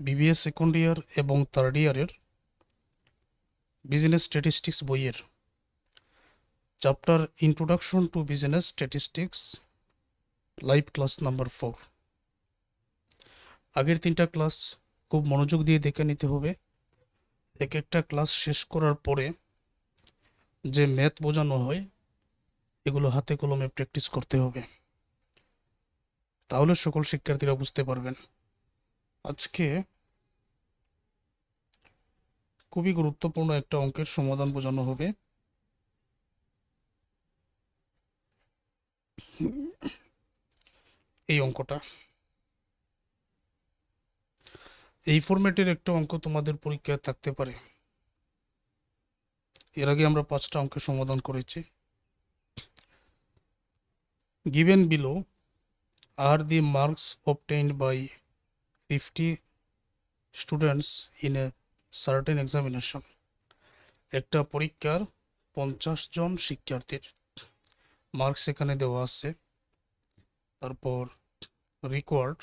BBA second year এবং third ইয়ারের business statistics বইয়ের। Chapter introduction to business statistics live class number four আগের তিনটা ক্লাস খুব মনোযোগ দিয়ে দেখে নিতে হবে। এক একটা ক্লাস শেষ করার পরে যে ম্যাথ বোঝানো হয়, এগুলো হাতে কলমে প্র্যাকটিস করতে হবে। তাহলে সকল শিক্ষার্থীরা বুঝতে পারবেন। আজকে খুবই গুরুত্বপূর্ণ একটা অঙ্কের সমাধান বোঝানো হবে। এই অঙ্কটা। এই ফরম্যাটের একটা অঙ্ক তোমাদের পরীক্ষায় থাকতে পারে। এর আগে আমরা পাঁচটা অঙ্কের সমাধান করেছি। Given below are the marks obtained by 50 students in a certain examination. একটা পরীক্ষার পঞ্চাশ জন শিক্ষার্থীর মার্কস এখানে দেওয়া আছে। তারপর required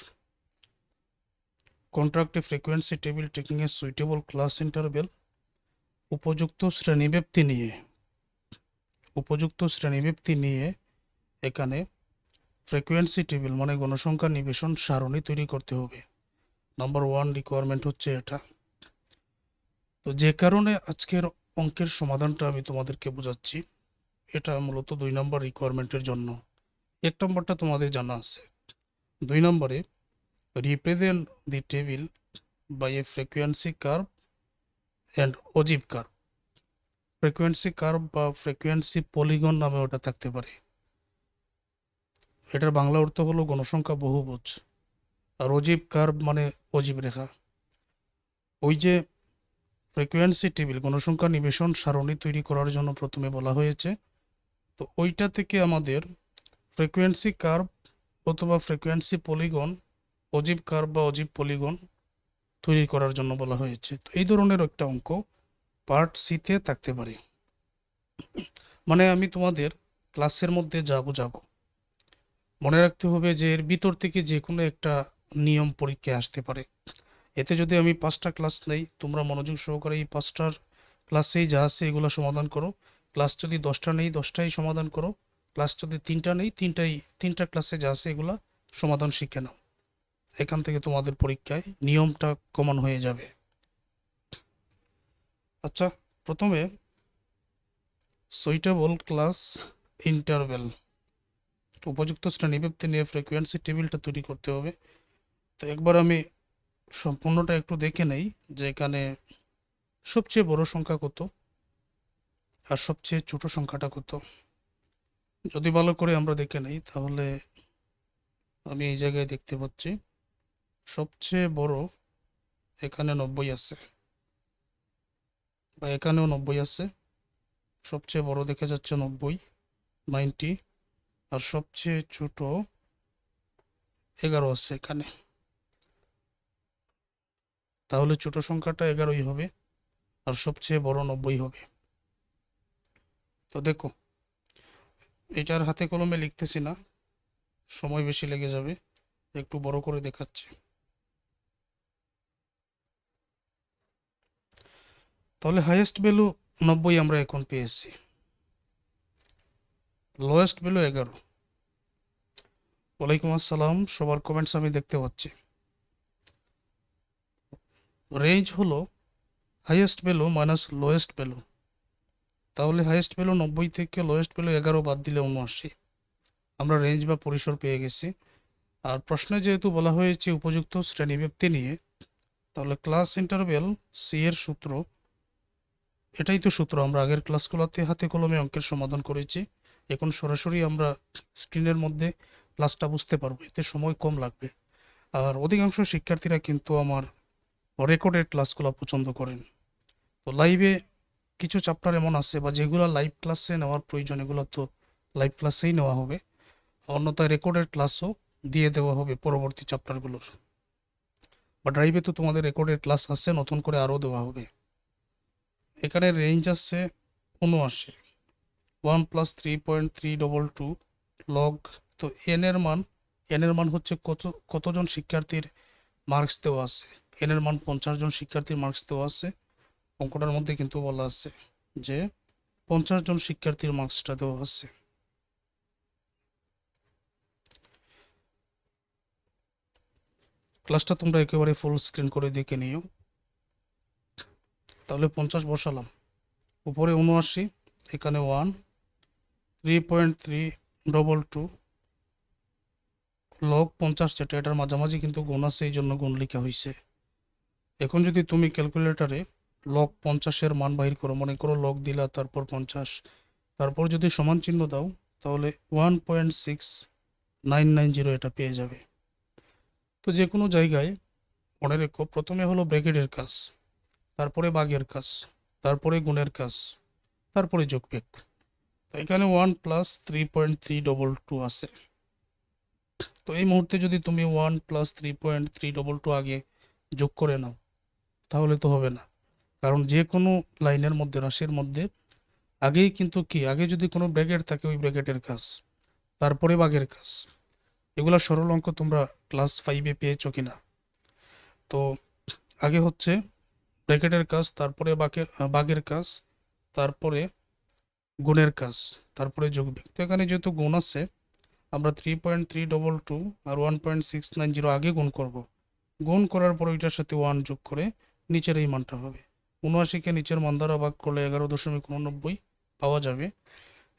contract a frequency table taking a suitable class interval উপযুক্ত শ্রেণীব্যাপ্তি নিয়ে, উপযুক্ত শ্রেণীব্যাপ্তি নিয়ে এখানে ফ্রিকোয়েন্সি টেবিল মানে গণসংখ্যা নিবেশন সারণী তৈরি করতে হবে। নাম্বার ওয়ান রিকোয়ারমেন্ট হচ্ছে এটা। তো যে কারণে আজকের অঙ্কের সমাধানটা আমি তোমাদেরকে বোঝাচ্ছি, এটা মূলত দুই নম্বর রিকোয়ারমেন্টের জন্য। এক নম্বরটা তোমাদের জানা আছে। দুই নম্বরে represent the table by a frequency curve and অজিব curve frequency curve বা ফ্রিকোয়েন্সি পলিগন নামে ওটা থাকতে পারে। এটার বাংলা অর্থ হলো গণসংখ্যা বহুভুজ। আর অজীব কার্ভ মানে অজীব রেখা। ওই যে ফ্রিকোয়েন্সি টেবিল, গণসংখ্যা নিবেশন সারণী তৈরি করার জন্য প্রথমে বলা হয়েছে, তো ওইটা থেকে আমাদের ফ্রিকোয়েন্সি কার্ভ অথবা ফ্রিকোয়েন্সি পলিগন, অজীব কার্ভ বা অজীব পলিগন তৈরি করার জন্য বলা হয়েছে। তো এই ধরনের একটা অঙ্ক পার্ট সিতে থাকতে পারে। মানে আমি তোমাদের ক্লাসের মধ্যে যা বোঝাবো। মনে রাখতে হবে যে এর ভিতর থেকে যে কোনো একটা নিয়ম পরীক্ষায় আসতে পারে। এতে যদি আমি পাঁচটা ক্লাস নেই, তোমরা মনোযোগ সহকারে এই পাঁচটার ক্লাসেই যা আছে এগুলো সমাধান করো। ক্লাস যদি দশটা নেই, দশটাই সমাধান করো। ক্লাস যদি তিনটা নেই, তিনটাই, তিনটা ক্লাসে যা আছে এগুলা সমাধান শিখে নাও। এখান থেকে তোমাদের পরীক্ষায় নিয়মটা কমন হয়ে যাবে। আচ্ছা প্রথমে সুইটেবল ক্লাস ইন্টারভেল উপযুক্ত শ্রেণীব্যাপ্তি নিয়ে ফ্রিকোয়েন্সি টেবিলটা তৈরি করতে হবে। তো একবার আমি সম্পূর্ণটা একটু দেখে নেই যে এখানে সবচেয়ে বড় সংখ্যা কত আর সবচেয়ে ছোট সংখ্যাটা কত। যদি ভালো করে আমরা দেখে নেই, তাহলে আমি এই জায়গায় দেখতে পাচ্ছি সবচেয়ে বড় এখানে নব্বই আছে বা এখানেও নব্বই আছে। সবচেয়ে বড় দেখা যাচ্ছে নব্বই, নাইনটি আর সবচেয়ে ছোট এগারো আছে এখানে। তাহলে ছোট সংখ্যাটা এগারোই হবে আর সবচেয়ে বড় নব্বই হবে। তো দেখো, এটার হাতে কলমে লিখতেছি না, সময় বেশি লেগে যাবে, একটু বড় করে দেখাচ্ছি। তাহলে হাইয়েস্ট ভ্যালু নব্বই আমরা এখন পেয়েছি। লোয়েস্ট ভ্যালু এগারো। ওয়ালাইকুম আসসালাম, সবার কমেন্টস আমি দেখতে পাচ্ছি। রেঞ্জ হলো highest value minus lowest value তাহলে হাইয়েস্ট ভ্যালু নব্বই থেকে লোয়েস্ট ভ্যালু এগারো বাদ দিলে উনআশি। আমরা রেঞ্জ বা পরিসর পেয়ে গেছি। আর প্রশ্নে যেহেতু বলা হয়েছে উপযুক্ত শ্রেণীব্যাপ্তি নিয়ে, তাহলে ক্লাস ইন্টারভেল সি এর সূত্র, এটাই তো সূত্র, আমরা আগের ক্লাসগুলোতে হাতে কলমে অঙ্কের সমাধান করেছি। এখন সরাসরি আমরা স্ক্রিনের মধ্যে ক্লাসটা বুঝতে পারব, এতে সময় কম লাগবে। আর অধিকাংশ শিক্ষার্থীরা কিন্তু আমার রেকর্ডেড ক্লাসগুলো পছন্দ করেন। তো লাইভে কিছু চ্যাপ্টার এমন আছে বা যেগুলো লাইভ ক্লাসে নেওয়ার প্রয়োজন, এগুলো তো লাইভ ক্লাসেই নেওয়া হবে। অন্যথায় রেকর্ডেড ক্লাসও দিয়ে দেওয়া হবে পরবর্তী চ্যাপ্টারগুলোর বা ড্রাইভে তো তোমাদের রেকর্ডেড ক্লাস আছে, নতুন করে আরও দেওয়া হবে। এখানে রেঞ্জ আছে উনআশি। One plus three point three double two log তো এনের মান এনের মান হচ্ছে কত, কতজন শিক্ষার্থীর মার্কস দেওয়া আছে? এনের মান পঞ্চাশ জন শিক্ষার্থীর মার্কস দেওয়া আছে। অঙ্কটার মধ্যে কিন্তু বলা আছে যে পঞ্চাশ জন শিক্ষার্থীর মার্কসটা দেওয়া আছে। ক্লাসটা তোমরা একেবারে ফুল স্ক্রিন করে দেখে নিও। তাহলে পঞ্চাশ বসালাম। উপরে উনআশি, এখানে one three point three double two log পঞ্চাশ যেটা, এটার মাঝামাঝি কিন্তু গুণ আছে এই জন্য গুণ লেখা হয়েছে এখন যদি তুমি ক্যালকুলেটারে লগ পঞ্চাশের মান বাহির করো, মনে করো লগ দিলা, তারপর পঞ্চাশ, তারপর যদি সমান চিহ্ন দাও, তাহলে one point six nine nine zero এটা পেয়ে যাবে। তো যে কোনো জায়গায় মনে রেখো, প্রথমে হলো ব্র্যাকেটের কাজ, তারপরে বাঘের কাজ, তারপরে গুণের কাজ, তারপরে যোগবিয়োগ তো এখানে one plus three point three double two আছে। তো এই মুহূর্তে যদি তুমি one plus three point three double two আগে যোগ করে নাও তাহলে তো হবে না। কারণ যে কোনো লাইনের মধ্যে, রাশির মধ্যে, আগেই কিন্তু কি, আগে যদি কোনো ব্র্যাকেট থাকে ওই ব্র্যাকেটের কাজ, তারপরে বাঘের কাজ। এগুলা সরল অঙ্ক তোমরা ক্লাস ফাইভে পেয়েছ কিনা? তো আগে হচ্ছে ব্র্যাকেটের কাজ, তারপরে বাঘের বাঘের কাজ, তারপরে গুণের কাজ, তারপরে যোগবিয়োগ তো এখানে যেহেতু গুণ আছে, আমরা three point three double two আর one point six nine zero আগে গুণ করব। গুণ করার পর ওইটার সাথে ওয়ান যোগ করে নিচের এই মানটা হবে। উনআশিকে নিচের মান দ্বারা ভাগ করলে এগারো দশমিক উননব্বই পাওয়া যাবে।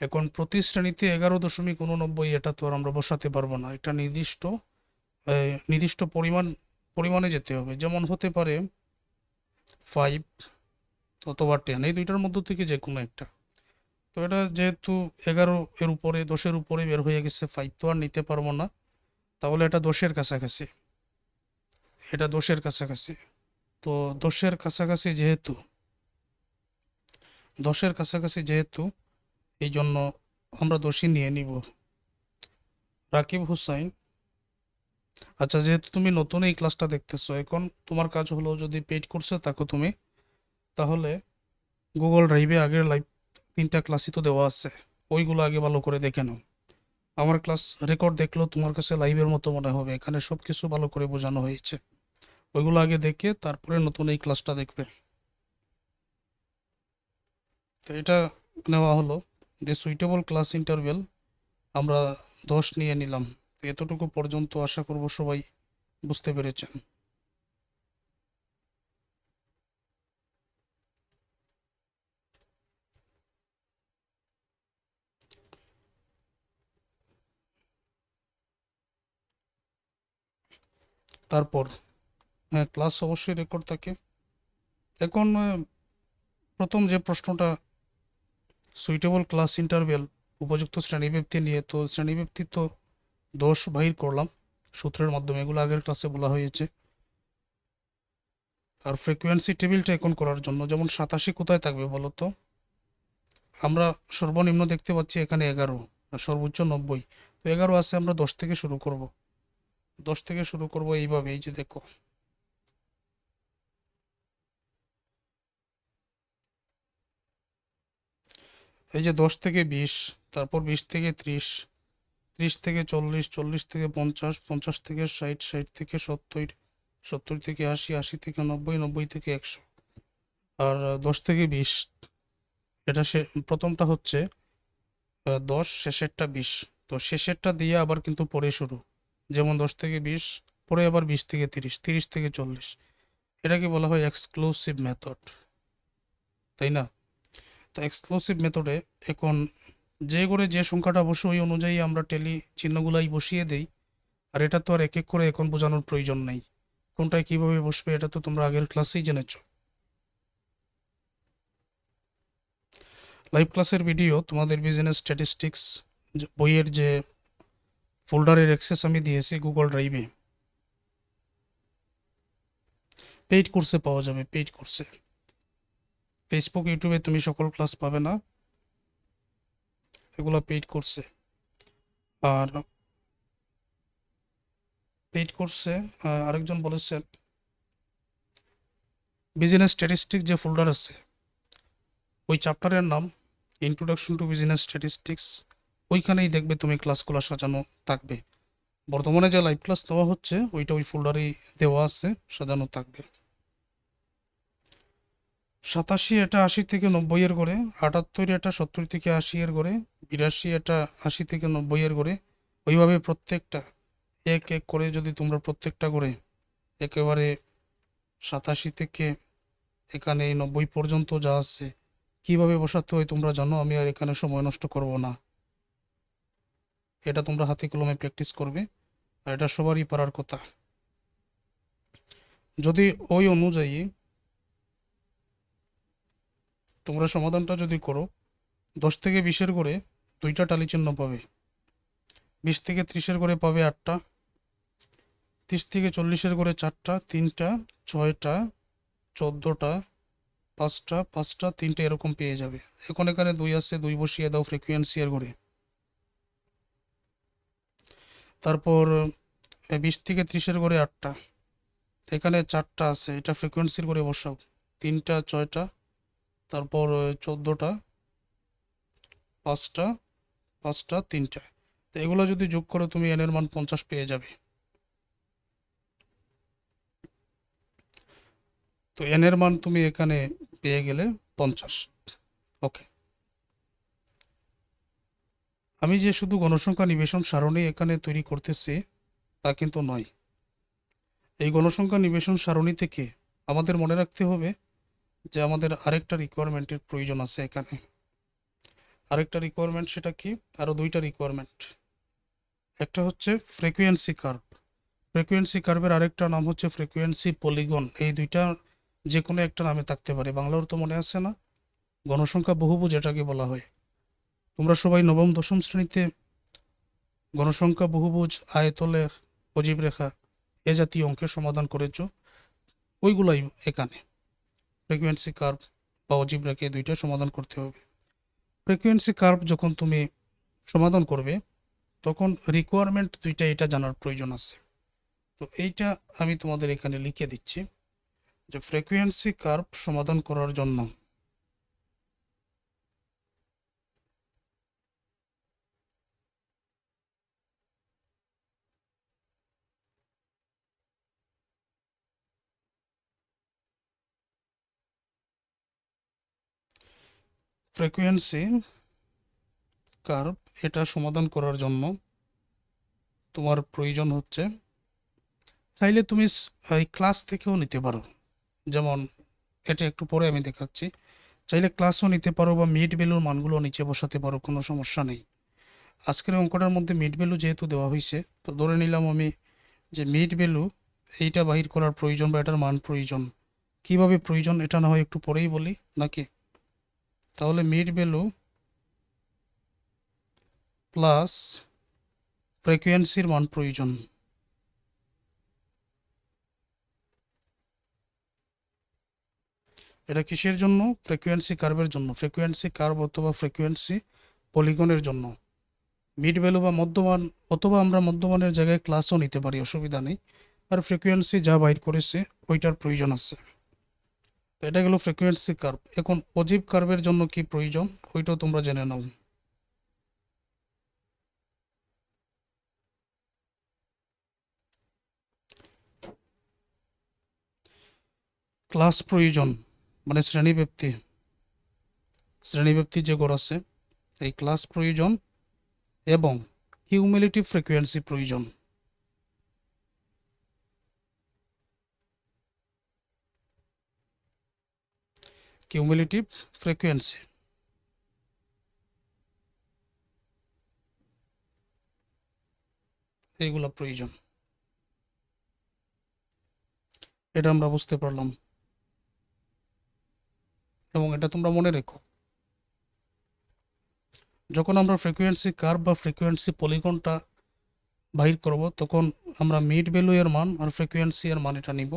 এখন প্রতি শ্রেণীতে এগারো দশমিক উননব্বই, এটা তো আর আমরা বসাতে পারব না। এটা নির্দিষ্ট নির্দিষ্ট পরিমাণ, পরিমাণে যেতে হবে। যেমন হতে পারে ফাইভ অথবা টেন এই দুইটার মধ্য থেকে যে কোনো একটা। তো এটা যেহেতু এগারো এর উপরে, দশের উপরে বের হয়ে গেছে ফাইভ তো আর নিতে পারব না। তাহলে এটা দশের কাছাকাছি। এটা দশের কাছাকাছি। তো দশের কাছাকাছি যেহেতু, দশের কাছাকাছি যেহেতু এই জন্য আমরা দোষী নিয়ে নিব। রাকিব হুসাইন আচ্ছা যেহেতু তুমি নতুন এই ক্লাসটা দেখতেছো, এখন তোমার কাজ হলো যদি পেইড কোর্সে থাকো তুমি, তাহলে গুগল ড্রাইভে আগের লাইভ তিনটা ক্লাসই তো দেওয়া আছে, ওইগুলো আগে ভালো করে দেখে নাও। আমার ক্লাস রেকর্ড দেখলেও তোমার কাছে লাইভের মতো মনে হবে, এখানে সব কিছু ভালো করে বোঝানো হয়েছে। ওইগুলো আগে দেখে তারপরে নতুন এই ক্লাসটা দেখবে। তো এটা নেওয়া হলো। যে সুইটেবল ক্লাস ইন্টারভেল আমরা দশ নিয়ে নিলাম। এতটুকু পর্যন্ত আশা করব সবাই বুঝতে পেরেছেন। তারপর হ্যাঁ ক্লাস অবশ্যই রেকর্ড থাকে। এখন প্রথম যে প্রশ্নটা সুইটেবল ক্লাস ইন্টারভেল উপযুক্ত শ্রেণীব্যক্তি নিয়ে, তো শ্রেণীব্যক্তি তো দোষ বাহির করলাম, সূত্রের মাধ্যমে, এগুলো আগের ক্লাসে বলা হয়েছে। আর ফ্রিকোয়েন্সি টেবিলটা এখন করার জন্য, যেমন সাতাশি কোথায় থাকবে বলো তো? আমরা সর্বনিম্ন দেখতে পাচ্ছি এখানে এগারো সর্বোচ্চ নব্বই। তো এগারো আছে, আমরা দশ থেকে শুরু করব। দশ থেকে শুরু করব এইভাবে, এই যে দেখো। এই যে দশ থেকে বিশ, তারপর বিশ থেকে ত্রিশ ত্রিশ থেকে চল্লিশ চল্লিশ থেকে পঞ্চাশ পঞ্চাশ থেকে ষাট ষাট থেকে সত্তর সত্তর থেকে আশি আশি থেকে নব্বই নব্বই থেকে একশো। আর দশ থেকে বিশ, এটা সে, প্রথমটা হচ্ছে দশ, শেষেরটা বিশ। তো শেষেরটা দিয়ে আবার কিন্তু পরে শুরু। যেমন দশ থেকে বিশ, পরে আবার বিশ থেকে তিরিশ তিরিশ থেকে চল্লিশ। এটাকে বলা হয় এক্সক্লুসিভ মেথড তাই না? তো এক্সক্লুসিভ মেথডে এখন যে করে যে সংখ্যাটা বসে ওই অনুযায়ী আমরা টেলি চিহ্নগুলাই বসিয়ে দেই, আর এটা তো আর এক এক করে এখন বোঝানোর প্রয়োজন নেই। কোনটায় কীভাবে বসবে এটা তো তোমরা আগের ক্লাসেই জেনেছো। লাইভ ক্লাসের ভিডিও তোমাদের বিজনেস স্ট্যাটিস্টিক্স বইয়ের যে ফোল্ডারের অ্যাক্সেস আমি দিয়েছি গুগল ড্রাইভে পেইড কোর্সে পাওয়া যাবে পেইড কোর্সে ফেসবুক ইউটিউবে তুমি সকল ক্লাস পাবে না। এগুলো পেইড করছে আর পেইড কোর্সে আরেকজন বলেছেন বিজনেস স্ট্যাটিস্টিক যে ফোল্ডার আছে, ওই চ্যাপ্টারের নাম ইন্ট্রোডাকশন টু বিজনেস স্ট্যাটিস্টিক্স ওইখানেই দেখবে তুমি ক্লাসগুলো সাজানো থাকবে। বর্তমানে যে লাইভ ক্লাস দেওয়া হচ্ছে, ওইটা ওই ফোল্ডারেই দেওয়া আছে, সাজানো থাকবে। সাতাশি এটা আশি থেকে নব্বই এর করে, আটাত্তর এটা সত্তর থেকে আশি এর করে, বিরাশি এটা আশি থেকে নব্বই এর করে, ওইভাবে প্রত্যেকটা, এক এক করে যদি তোমরা প্রত্যেকটা করে, একেবারে সাতাশি থেকে এখানে এই নব্বই পর্যন্ত যা আছে, কীভাবে বসাতে হয় তোমরা জানো? আমি আর এখানে সময় নষ্ট করব না। এটা তোমরা হাতে কলমে প্র্যাকটিস করবে, আর এটা সবারই পারার কথা। যদি ওই অনুযায়ী তোমরা সমাধানটা যদি করো, দশ থেকে বিশের করে দুইটা টালি চিহ্ন পাবে। বিশ থেকে ত্রিশের করে পাবে আটটা। তিরিশ থেকে চল্লিশের করে চারটা, তিনটা, ছয়টা, চোদ্দোটা, পাঁচটা পাঁচটা, তিনটা এরকম পেয়ে যাবে। এখন এখানে দুই আছে, দুই বসিয়ে দাও ফ্রিকুয়েন্সি এর করে। তারপর বিশ থেকে ত্রিশের করে আটটা। এখানে চারটা আছে, এটা ফ্রিকোয়েন্সির করে বসাও। তিনটা, ছয়টা তারপর চোদ্দোটা, পাঁচটা পাঁচটা, তিনটা। তো এগুলো যদি যোগ করো তুমি এনের মান পঞ্চাশ পেয়ে যাবে। তো এনের মান তুমি এখানে পেয়ে গেলে পঞ্চাশ। ওকে। আমি যে শুধু গণসংখ্যা নিবেশন সারণী এখানে তৈরি করতেছি, তা কিন্তু নয়। এই গণসংখ্যা নিবেশন সারণী থেকে আমাদের মনে রাখতে হবে যে আমাদের আরেকটা রিকোয়ারমেন্টের প্রয়োজন আছে এখানে। আরেকটা রিকোয়ারমেন্ট সেটা কি? আরও দুইটা রিকোয়ারমেন্ট একটা হচ্ছে ফ্রিকুয়েন্সি কার্ভ ফ্রিকুয়েন্সি কার্ভের আরেকটা নাম হচ্ছে ফ্রিকুয়েন্সি পলিগন এই দুইটা যে কোনো একটা নামে থাকতে পারে। বাংলার তো মনে আছে না? গণসংখ্যা বহুভুজ এটাকে বলা হয়। তোমরা সবাই নবম, দশম শ্রেণীতে গণসংখ্যা বহুভুজ, আয়তলে অজীব রেখা এ জাতীয় অঙ্কের সমাধান করেছ। ওইগুলাই এখানে। ফ্রিকুয়েন্সি কার্ভ বা অজীব রেখা দুইটা সমাধান করতে হবে। ফ্রিকুয়েন্সি কার্ভ যখন তুমি সমাধান করবে, তখন রিকোয়ারমেন্ট দুইটা এটা জানার প্রয়োজন আছে। তো এইটা আমি তোমাদের এখানে লিখে দিচ্ছি যে ফ্রিকুয়েন্সি কার্ভ সমাধান করার জন্য ফ্রিকুয়েন্সি কার্ভ এটা সমাধান করার জন্য তোমার প্রয়োজন হচ্ছে, চাইলে তুমি এই ক্লাস থেকেও নিতে পারো। যেমন এটা একটু পরে আমি দেখাচ্ছি। চাইলে ক্লাসও নিতে পারো বা মিড ভ্যালুর মানগুলো নিচে বসাতে পারো, কোনো সমস্যা নেই। আজকের অঙ্কটার মধ্যে মিড ভ্যালু যেহেতু দেওয়া হয়েছে, তো ধরে নিলাম আমি যে মিড ভ্যালু এইটা বাহির করার প্রয়োজন বা এটার মান প্রয়োজন। কীভাবে প্রয়োজন এটা না হয় একটু পরেই বলি, নাকি? তাহলে মিড ভ্যালু প্লাস ফ্রিকোয়েন্সির মান প্রয়োজন। এটা কিসের জন্য? ফ্রিকোয়েন্সি কার্ভের জন্য। ফ্রিকোয়েন্সি কার্ভ অথবা ফ্রিকোয়েন্সি পলিগনের জন্য। মিড ভ্যালু বা মধ্যমান অথবা আমরা মধ্যমানের জায়গায় ক্লাসও নিতে পারি, অসুবিধা নেই। আর ফ্রিকোয়েন্সি যা বাইর করেছে, ওইটার প্রয়োজন আছে। এটা গেল ফ্রিকোয়েন্সি কার্ভ এখন অজীব কার্ভের জন্য কি প্রয়োজন? ওইটাও তোমরা জেনে নাও। ক্লাস প্রয়োজন মানে শ্রেণীব্যাপ্তি শ্রেণীব্যাপ্তি যে গড় আছে, এই ক্লাস প্রয়োজন এবং হিউমিলিটি ফ্রিকোয়েন্সি প্রয়োজন। কিউমিলিটিভ ফ্রিকোয়েন্সি এইগুলো প্রয়োজন। এটা আমরা বুঝতে পারলাম। এবং এটা তোমরা মনে রেখো। যখন আমরা ফ্রিকোয়েন্সি কার্ভ বা ফ্রিকোয়েন্সি পলিগনটা বাহির করব, তখন আমরা মিড ভ্যালু এর মান আর ফ্রিকোয়েন্সি এর মান এটা নিব।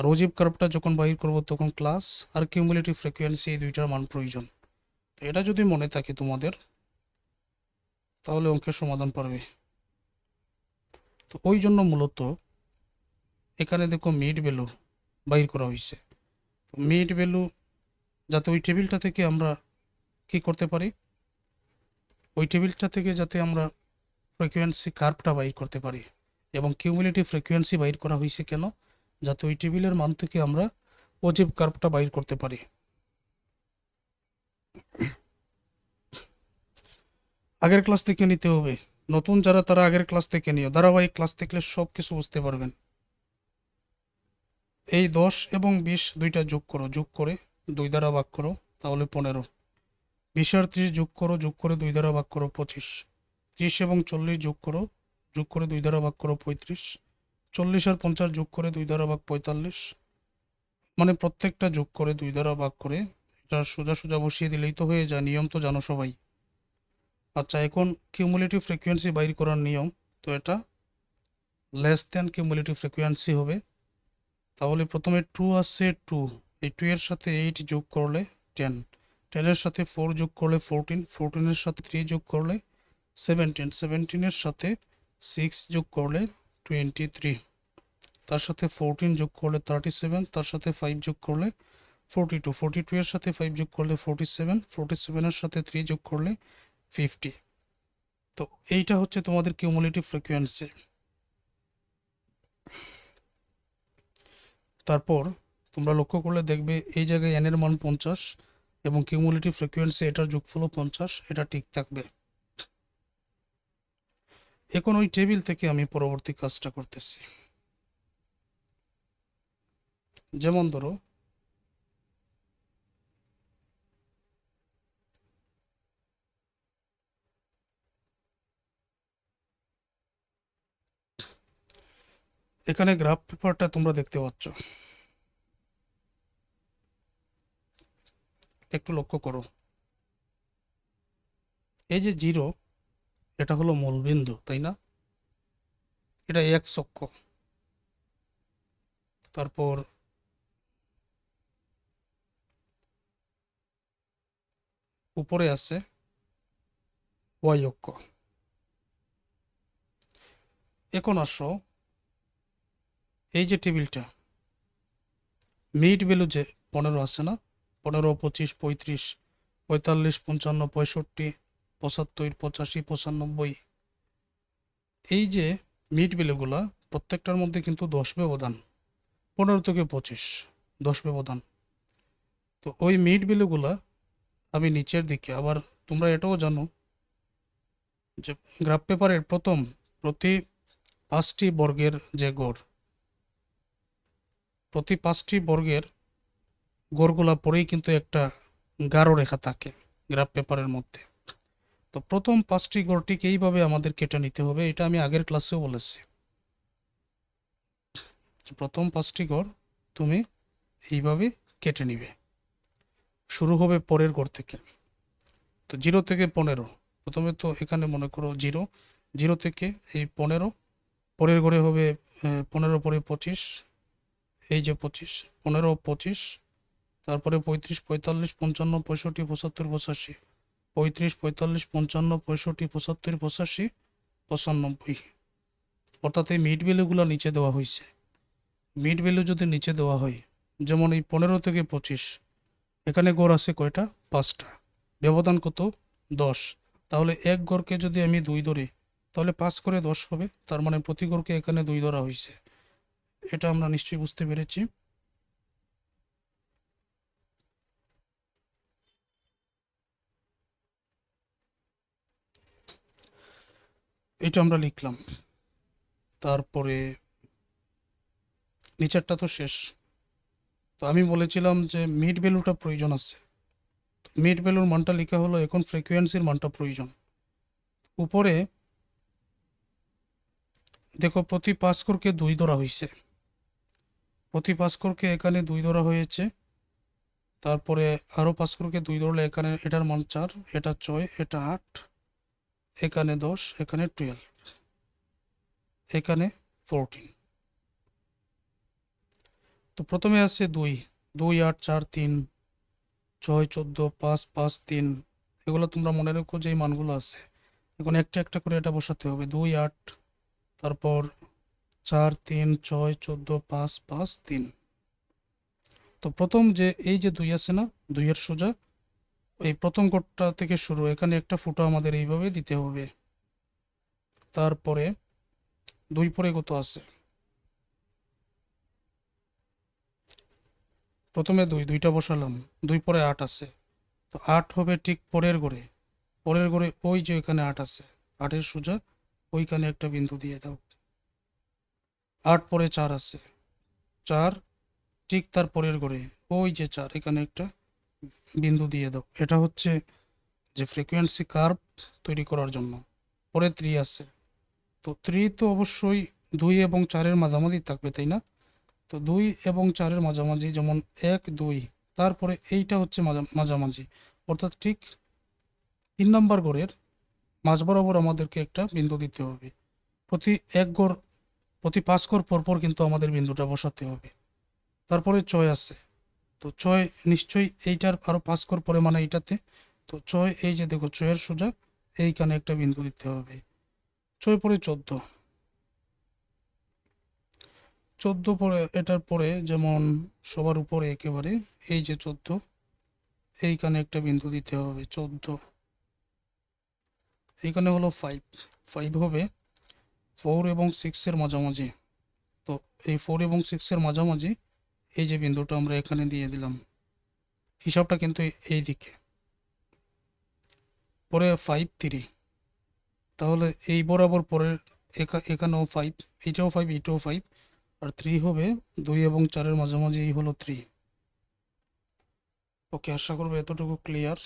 আর অজীব কার্ভটা যখন বাহির করব তখন ক্লাস আর কিউমুলেটিভ ফ্রিকোয়েন্সি এই দুইটার মান প্রয়োজন। এটা যদি মনে থাকে তোমাদের, তাহলে অঙ্কের সমাধান পারবে। তো ওই জন্য মূলত এখানে দেখো মিড ভ্যালু বাহির করা হয়েছে। মিড ভ্যালু যাতে ওই টেবিলটা থেকে আমরা কি করতে পারি? ওই টেবিলটা থেকে যাতে আমরা ফ্রিকোয়েন্সি কার্ভটা বাইর করতে পারি। এবং কিউমুলেটিভ ফ্রিকোয়েন্সি বাইর করা হয়েছে কেন? যাতে ওই টেবিলের মান থেকে আমরা অজীব কার্ভটা বাইর করতে পারি। আগের ক্লাস থেকে নিতে হবে। নতুন যারা, তারা আগের ক্লাস থেকে নিও। ধারাবাহিক ক্লাস দেখলে সব কিছু বুঝতে পারবেন। এই দশ এবং বিশ দুইটা যোগ করো। যোগ করে দুই দ্বারা ভাগ করো, তাহলে পনেরো। বিশ আর ত্রিশ যোগ করো, যোগ করে দুই দ্বারা ভাগ করো পঁচিশ। ত্রিশ এবং চল্লিশ যোগ করো, যোগ করে দুই দ্বারা ভাগ করো পঁয়ত্রিশ। চল্লিশ আর পঞ্চাশ যোগ করে দুই দ্বারা ভাগ পঁয়তাল্লিশ। মানে প্রত্যেকটা যোগ করে দুই দ্বারা ভাগ করে, এটা সোজা সোজা বসিয়ে দিলেই তো হয়ে যায়, নিয়ম তো জানো সবাই। আচ্ছা এখন কিউমুলেটিভ ফ্রিকোয়েন্সি বাইর করার নিয়ম, তো এটা লেস দেন কিউমুলেটিভ ফ্রিকোয়েন্সি হবে। তাহলে প্রথমে টু আসছে টু এই টু এর সাথে এইট যোগ করলে টেন টেনের সাথে ফোর যোগ করলে ফোরটিন ফোরটিনের সাথে থ্রি যোগ করলে সেভেন্টিন সেভেন্টিনের সাথে সিক্স যোগ করলে টোয়েন্টি থ্রি তার সাথে ফোরটিন যোগ করলে থার্টি সেভেন তার সাথে ফাইভ যোগ করলে ফোরটি টু ফোরটি টু এর সাথে ফাইভ যোগ করলে ফোরটি সেভেন ফোরটি সেভেনের সাথে থ্রি যোগ করলে ফিফটি তো এইটা হচ্ছে তোমাদের কিউমুলেটিভ ফ্রিকোয়েন্সি তারপর তোমরা লক্ষ্য করলে দেখবে এই জায়গায় এন এর মান পঞ্চাশ এবং কিউমুলেটিভ ফ্রিকোয়েন্সি এটার যোগফলও পঞ্চাশ, এটা ঠিক থাকবে। এখন ওই টেবিল থেকে আমি পরবর্তী কাজটা করতেছি। যেমন ধরো, এখানে গ্রাফ পেপারটা তোমরা দেখতে পাচ্ছ। একটু লক্ষ্য করো। এই যে জিরো এটা হলো মূলবিন্দু, তাই না? এটা এক অক্ষ তারপর উপরে আছে ওয়াই অক্ষ। এখন আসো, এই যে টেবিলটা, মিড ভ্যালু যে পনেরো আছে না? পনেরো, পঁচিশ, পঁয়ত্রিশ, পঁয়তাল্লিশ, পঞ্চান্ন, পঁয়ষট্টি পঁচাত্তর, পঁচাশি, পঁচানব্বই। এই যে মিড ভ্যালুগুলা প্রত্যেকটার মধ্যে কিন্তু দশ ব্যবধান, পনেরো থেকে পঁচিশ, দশ ব্যবধান। তো ওই মিড ভ্যালুগুলা আমি নিচের দিকে, আবার তোমরা এটাও জানো যে গ্রাফ পেপারের প্রথম প্রতি পাঁচটি বর্গের যে গড়, প্রতি পাঁচটি বর্গের গড়গুলা পরেই কিন্তু একটা গাঢ় রেখা থাকে গ্রাফ পেপারের মধ্যে। তো প্রথম পাঁচটি গড়টিকে এইভাবে আমাদের কেটে নিতে হবে, এটা আমি আগের ক্লাসেও বলেছি। প্রথম পাঁচটি গড় তুমি এইভাবে কেটে নিবে। শুরু হবে পরের গড় থেকে। তো জিরো থেকে পনেরো, প্রথমে তো এখানে মনে করো জিরো জিরো থেকে এই পনেরো, পরের গড়ে হবে পনেরো পরে পঁচিশ, এই যে পঁচিশ, পনেরো পঁচিশ, তারপরে পঁয়ত্রিশ, পঁয়তাল্লিশ, পঞ্চান্ন, পঁয়ষট্টি, পঁচাত্তর, পঁচাশি। পঁয়ত্রিশ, পঁয়তাল্লিশ, পঞ্চান্ন, পঁয়ষট্টি, পঁচাত্তর, পঁচাশি, পঁচানব্বই। অর্থাৎ এই মিড ভ্যালুগুলো নিচে দেওয়া হয়েছে। মিড ভ্যালু যদি নিচে দেওয়া হয়, যেমন এই পনেরো থেকে পঁচিশ, এখানে গড় আছে কয়টা? পাঁচটা। ব্যবধান কত? দশ। তাহলে এক গড়কে যদি আমি দুই ধরি, তাহলে পাঁচ করে দশ হবে। তার মানে প্রতি গড়কে এখানে দুই ধরা হয়েছে। এটা আমরা নিশ্চয়ই বুঝতে পেরেছি। এটা আমরা লিখলাম। তারপরে নিচেরটা তো শেষ। তো আমি বলেছিলাম যে মিড ভ্যালুটা প্রয়োজন আছে। মিড ভ্যালুর মানটা লেখা হলো, এখন ফ্রিকোয়েন্সির মানটা প্রয়োজন। উপরে দেখো, প্রতি পাঁচকরকে দুই ধরা হয়েছে। প্রতি পাঁচকরকে এখানে দুই ধরা হয়েছে। তারপরে আরও পাঁচকরকে দুই ধরলে এখানে এটার মান চার, এটা ছয়, এটা আট। এখানে দশ, এখানে টুয়েলভ এখানে ফোরটিন তো প্রথমে আছে দুই দুই, আট, চার, তিন, ছয়, চোদ্দ, পাঁচ পাঁচ, তিন, এগুলো তোমরা মনে রেখো যে মানগুলো আছে। এখন একটা একটা করে এটা বসাতে হবে। দুই, আট, তারপর চার, তিন, ছয়, চোদ্দ, পাঁচ পাঁচ, তিন। তো প্রথম যে, এই যে দুই আছে না, দুইয়ের সোজা এই প্রথম কোটটা থেকে শুরু, এখানে একটা ফুটো আমাদের এইভাবে দিতে হবে। তারপরে দুই পরে কত আছে। প্রথমে দুই, দুইটা বসালাম, দুই পরে আট আছে। তো আট হবে ঠিক পরের গড়ে। পরের গড়ে ওই যে এখানে আট আছে, আটের সোজা ওইখানে একটা বিন্দু দিয়ে দাও। আট পরে চার আছে। চার ঠিক তার পরের গড়ে, ওই যে চার, এখানে একটা বিন্দু দিয়ে দাও। এটা হচ্ছে যে ফ্রিকোয়েন্সি কার্ভ তৈরি করার জন্য। পরে থ্রি আছে। তো থ্রি তো অবশ্যই দুই এবং চারের মাঝামাঝি থাকবে, তাই না? তো দুই এবং চারের মাঝামাঝি, যেমন এক, দুই। তারপরে এইটা হচ্ছে মাঝা- মাঝামাঝি। অর্থাৎ ঠিক তিন নম্বর গড়ের মাঝ বরাবর আমাদেরকে একটা বিন্দু দিতে হবে। প্রতি এক গড়, প্রতি পাঁচ গড় পরপর কিন্তু আমাদের বিন্দুটা বসাতে হবে। তারপরে ছয় আছে। তো ছয়, নিশ্চয়ই এইটার আরও পাঁচ গড় পরে মানে এইটাতে। তো ছয়, এই যে দেখো, ছয়ের সোজা, এইখানে একটা বিন্দু দিতে হবে। ছয় পরে চোদ্দ। চোদ্দ পরে, এটার পরে যেমন সবার উপরে একেবারে, এই যে চোদ্দ, এইখানে একটা বিন্দু দিতে হবে, চোদ্দ। এইখানে হলো ফাইভ ফাইভ হবে ফোর এবং সিক্সের মাঝামাঝি। তো এই ফোর এবং সিক্সের মাঝামাঝি এই যে বিন্দুটা আমরা এখানে দিয়ে দিলাম, হিসাবটা কিন্তু এই দিকে। পরে ফাইভ থ্রি তাহলে এই বরাবর পরের এখা- এখানেও ফাইভ এইটাও ফাইভ এইটাও ফাইভ আর থ্রি হবে দুই এবং চারের মাঝামাঝি, এই হলো থ্রি ওকে, আশা করব এতটুকু ক্লিয়ার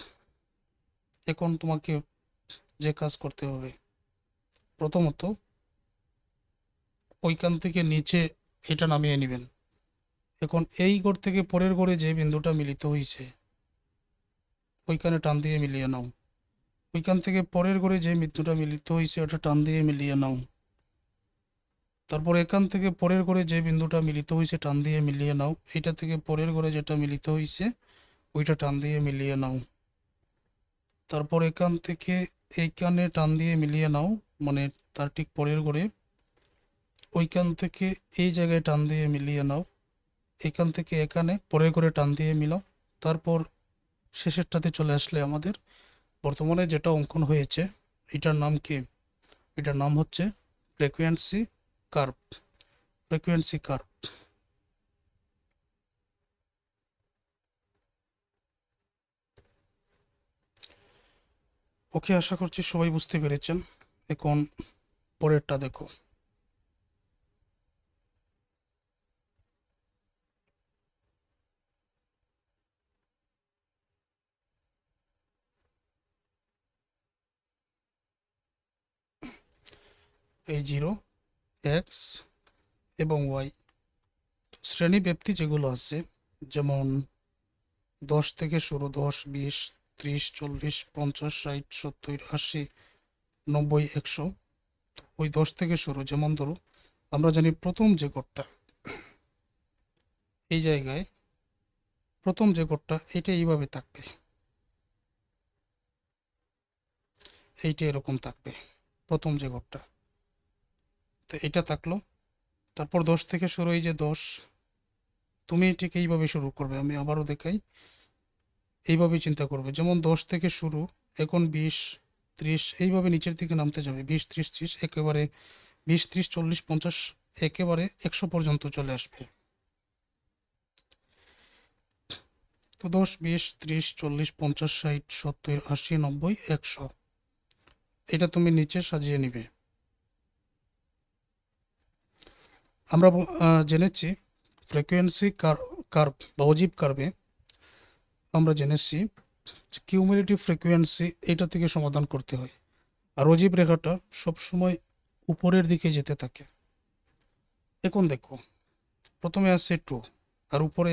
এখন তোমাকে যে কাজ করতে হবে, প্রথমত ওইখান থেকে নিচে এটা নামিয়ে নেবেন। এখন এই ঘর থেকে পরের ঘরে যে বিন্দুটা মিলিত হয়েছে ওইখানে টান দিয়ে মিলিয়ে নাও। ওইখান থেকে পরের ঘরে যে বিন্দুটা মিলিত হয়েছে ওটা টান দিয়ে মিলিয়ে নাও। তারপর এখান থেকে পরের ঘরে যে বিন্দুটা মিলিত হয়েছে টান দিয়ে মিলিয়ে নাও। এইটা থেকে পরের ঘরে যেটা মিলিত হয়েছে ওইটা টান দিয়ে মিলিয়ে নাও। তারপর এখান থেকে এইখানে টান দিয়ে মিলিয়ে নাও মানে তার ঠিক পরের ঘরে ওইখান থেকে এই জায়গায় টান দিয়ে মিলিয়ে নাও। এখান থেকে এখানে পরে করে টান দিয়ে মিলাও। তারপর শেষেরটাতে চলে আসলে আমাদের। বর্তমানে যেটা অঙ্কন হয়েছে, এটার নাম কি? এটার নাম হচ্ছে frequency curve frequency curve okay, আশা করছি সবাই বুঝতে পেরেছেন। এখন পরেরটা দেখো। এই জিরো এক্স এবং ওয়াই শ্রেণি ব্যক্তি যেগুলো আছে, যেমন দশ থেকে শুরু, দশ, বিশ, ত্রিশ, চল্লিশ, পঞ্চাশ, ষাট, সত্তর, আশি, নব্বই, একশো। ওই দশ থেকে শুরু, যেমন ধরো, আমরা জানি প্রথম যে কোডটা, এই জায়গায় প্রথম যে কোডটা এটা এইভাবে থাকবে। এইটা এরকম থাকবে, প্রথম যে কোডটা। তো এটা থাকল। তারপর দশ থেকে শুরু এই যে দশ, তুমি ঠিক এইভাবে শুরু করবে, আমি আবারও দেখাই। এইভাবে চিন্তা করবে, যেমন দশ থেকে শুরু, এখন বিশ, ত্রিশ, এইভাবে নিচের দিকে নামতে যাবে, বিশ, ত্রিশ ত্রিশ, একেবারে বিশ, ত্রিশ, চল্লিশ, পঞ্চাশ, একেবারে একশো পর্যন্ত চলে আসবে। তো দশ, বিশ, ত্রিশ, চল্লিশ, পঞ্চাশ, ষাট, সত্তর, আশি, নব্বই, একশো, এটা তুমি নিচে সাজিয়ে নিবে। আমরা জেনেছি ফ্রিকোয়েন্সি কার্ভ বা অজীব কার্ভে আমরা জেনেছি কিউমুলেটিভ ফ্রিকোয়েন্সি এটা থেকে সমাধান করতে হয়। আর অজীব রেখাটা সবসময় উপরের দিকে যেতে থাকে। এখন দেখো, প্রথমে আসছে টু আর উপরে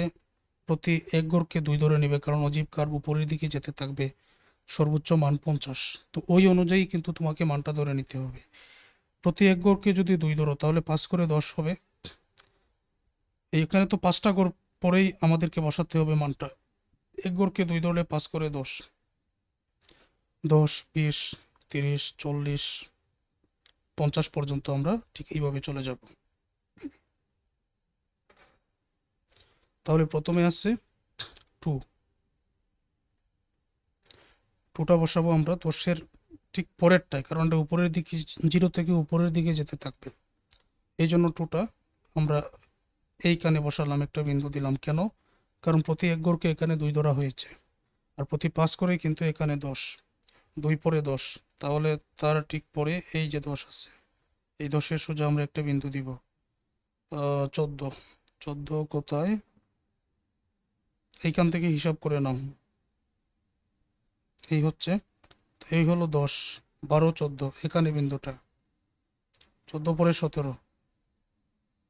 প্রতি এক গড়কে দুই ধরে নেবে, কারণ অজীব কার্ভ উপরের দিকে যেতে থাকবে, সর্বোচ্চ মান পঞ্চাশ। তো ওই অনুযায়ী কিন্তু তোমাকে মানটা ধরে নিতে হবে। প্রতি এক গড়কে যদি দুই ধরো, তাহলে পাঁচ করে দশ হবে। এখানে তো পাঁচটা গড় পরেই আমাদেরকে বসাতে হবে মানটা। এক গড়কে দুই ধরলে পাঁচ করে দশ। দশ, বিশ, তিরিশ, চল্লিশ, পঞ্চাশ পর্যন্ত আমরা ঠিক এইভাবে চলে যাব। তাহলে প্রথমে আসছে টু। টুটা বসাবো আমরা দশের ঠিক পরেরটায়, কারণ উপরের দিকে, জিরো থেকে উপরের দিকে যেতে থাকবে। এই জন্য টুটা আমরা এই কানে বসালাম, একটা বিন্দু দিলাম। কেন? কারণ প্রতি এক গড়কে এখানে দুই ধরা হয়েছে। আর প্রতি পাঁচ করে কিন্তু এখানে দশ। দুই পরে দশ। তাহলে তার ঠিক পরে এই যে দশ আছে, এই দশের সোজা আমরা একটা বিন্দু দিব। চোদ্দ। চোদ্দ কোথায়? এইখান থেকে হিসাব করে নাও। এই হচ্ছে, এই হলো দশ। বারো, চোদ্দ। এখানে বিন্দুটা। চোদ্দ পরে সতেরো।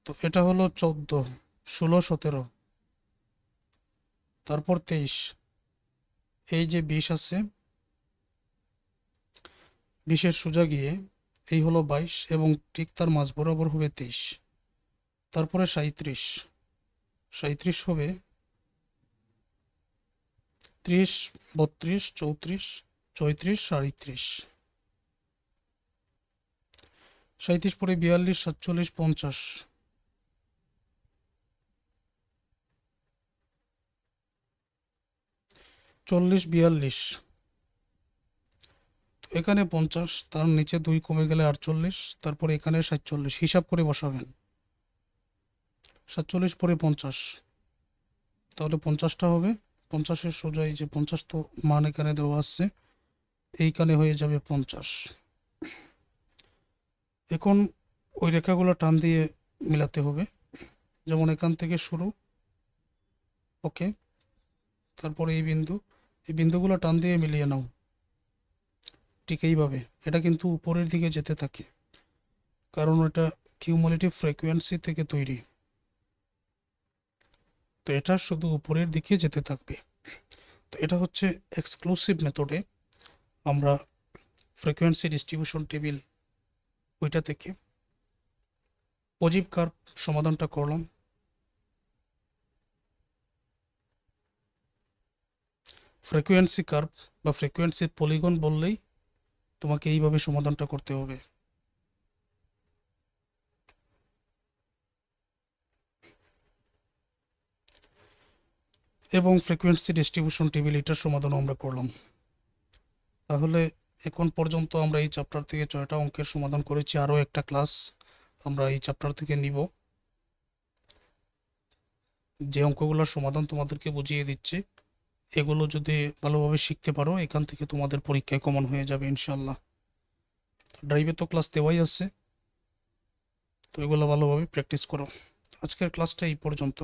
তো এটা হলো চোদ্দ, ষোলো, সতেরো। তারপর তেইশ। এই যে বিশ আছে, বিশের সোজা গিয়ে এই হলো বাইশ এবং ঠিক তার মাঝ বরাবর হবে তেইশ। তারপরে সাঁত্রিশ সাঁত্রিশ হবে ত্রিশ, বত্রিশ, চৌত্রিশ চৌত্রিশ সাঁত্রিশ সাঁত্রিশ পরে বিয়াল্লিশ, সাতচল্লিশ, পঞ্চাশ। চল্লিশ, বিয়াল্লিশ। এখানে পঞ্চাশ, তার নিচে দুই কমে গেলে আটচল্লিশ, তারপর এখানে সাতচল্লিশ। হিসাব করে বসাবেন। সাতচল্লিশ পরে পঞ্চাশ। তাহলে পঞ্চাশটা হবে। পঞ্চাশের সোজা যে পঞ্চাশ তো মান এখানে দেওয়া আছে, এইখানে হয়ে যাবে পঞ্চাশ। এখন ওই রেখাগুলো টান দিয়ে মিলাতে হবে। যেমন এখান থেকে শুরু, ওকে। তারপরে এই বিন্দু। এই বিন্দুগুলো টান দিয়ে মিলিয়ে নাও। ঠিক এইভাবে। এটা কিন্তু উপরের দিকে যেতে থাকে। কারণ এটা কিউমুলেটিভ ফ্রিকোয়েন্সি থেকে তৈরি। তো এটা শুধু উপরের দিকে যেতে থাকবে। তো এটা হচ্ছে এক্সক্লুসিভ মেথডে আমরা ফ্রিকোয়েন্সি ডিস্ট্রিবিউশন টেবিল ওইটা থেকে অজীব কার্ভ সমাধানটা করলাম। ফ্রিকোয়েন্সি কার্ভ বা ফ্রিকোয়েন্সি পলিগন বললেই তোমাকে এইভাবে সমাধানটা করতে হবে। এবং ফ্রিকোয়েন্সি ডিস্ট্রিবিউশন টেবিল এটার সমাধান আমরা করলাম। তাহলে এখন পর্যন্ত আমরা এই চ্যাপ্টার থেকে ছয়টা অঙ্কের সমাধান করেছি, আরও একটা ক্লাস আমরা এই চ্যাপ্টার থেকে নিব। যে অঙ্কগুলোর সমাধান তোমাদেরকে বুঝিয়ে দিচ্ছি। এগুলো যদি ভালোভাবে শিখতে পারো, এখান থেকে তোমাদের পরীক্ষায় কমন হয়ে যাবে ইনশাল্লাহ ড্রাইভে তো ক্লাস দেওয়াই আছে। তো এগুলো ভালোভাবে প্র্যাকটিস করো। আজকের ক্লাসটা এই পর্যন্ত।